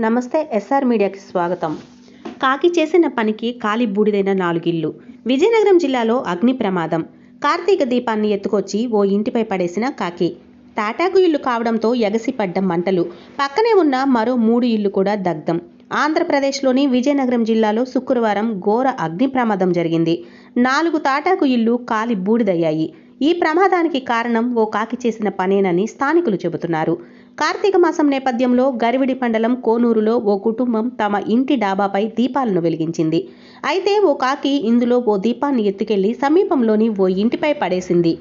నమస్తే ఎస్ఆర్ మీడియాకి స్వాగతం. కాకి చేసిన పనికి కాలి బూడిదైన నాలుగిల్లు విజయనగరం జిల్లాలో అగ్ని ప్రమాదం. కార్తీక దీపాన్ని ఎత్తుకొచ్చి ఓ ఇంటిపై పడేసిన కాకి. తాటాకు ఇల్లు కావడంతో ఎగసిపడ్డ మంటలు. పక్కనే ఉన్న మరో మూడు ఇల్లు కూడా దగ్ధం. ఆంధ్రప్రదేశ్లోని విజయనగరం జిల్లాలో శుక్రవారం ఘోర అగ్ని ప్రమాదం జరిగింది. నాలుగు తాటాకు ఇల్లు కాలి బూడిదయ్యాయి. ఈ ప్రమాదానికి కారణం ఓ కాకి చేసిన పనేనని స్థానికులు చెబుతున్నారు. కార్తీక మాసం నేపథ్యంలో గరివిడి మండలం కోనూరులో ఓ కుటుంబం తమ ఇంటి డాబాపై దీపాలను వెలిగించింది. అయితే ఓ కాకి ఇందులో ఓ దీపాన్ని ఎత్తుకెళ్ళి సమీపంలోని ఓ ఇంటిపై పడేసింది.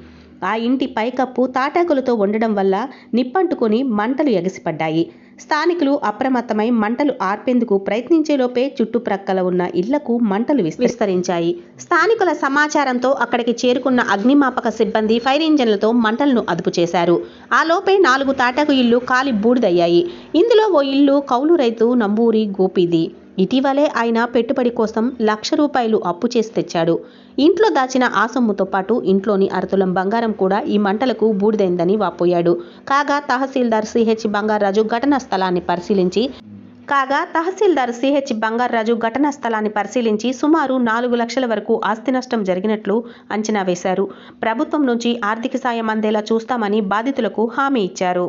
ఆ ఇంటి పైకప్పు తాటాకులతో ఉండడం వల్ల నిప్పంటుకొని మంటలు ఎగసిపడ్డాయి. స్థానికులు అప్రమత్తమై మంటలు ఆర్పేందుకు ప్రయత్నించేలోపే చుట్టుప్రక్కల ఉన్న ఇళ్ళకు మంటలు విస్- విస్తరించాయి. స్థానికుల సమాచారంతో అక్కడికి చేరుకున్న అగ్నిమాపక సిబ్బంది ఫైర్ ఇంజన్లతో మంటలను అదుపు చేశారు. ఆ లోపే నాలుగు తాటాకు ఇళ్ళు కాలి బూడిదయ్యాయి ఇందులో ఓ ఇల్లు కౌలు రైతు నంబూరి గోపిది. ఇటీవలే ఆయన పెట్టుబడి కోసం లక్ష రూపాయలు అప్పు చేసి తెచ్చాడు. ఇంట్లో దాచిన ఆ సొమ్ముతో పాటు ఇంట్లోని అరతులం బంగారం కూడా ఈ మంటలకు బూడిదైందని వాపోయాడు. కాగా తహసీల్దార్ సిహెచ్ బంగారాజు ఘటనా స్థలాన్ని పరిశీలించి కాగా తహసీల్దార్ సిహెచ్ బంగారాజు ఘటనా స్థలాన్ని పరిశీలించి సుమారు నాలుగు లక్షల వరకు ఆస్తి నష్టం జరిగినట్లు అంచనా వేశారు. ప్రభుత్వం నుంచి ఆర్థిక సాయం అందేలా చూస్తామని బాధితులకు హామీ ఇచ్చారు.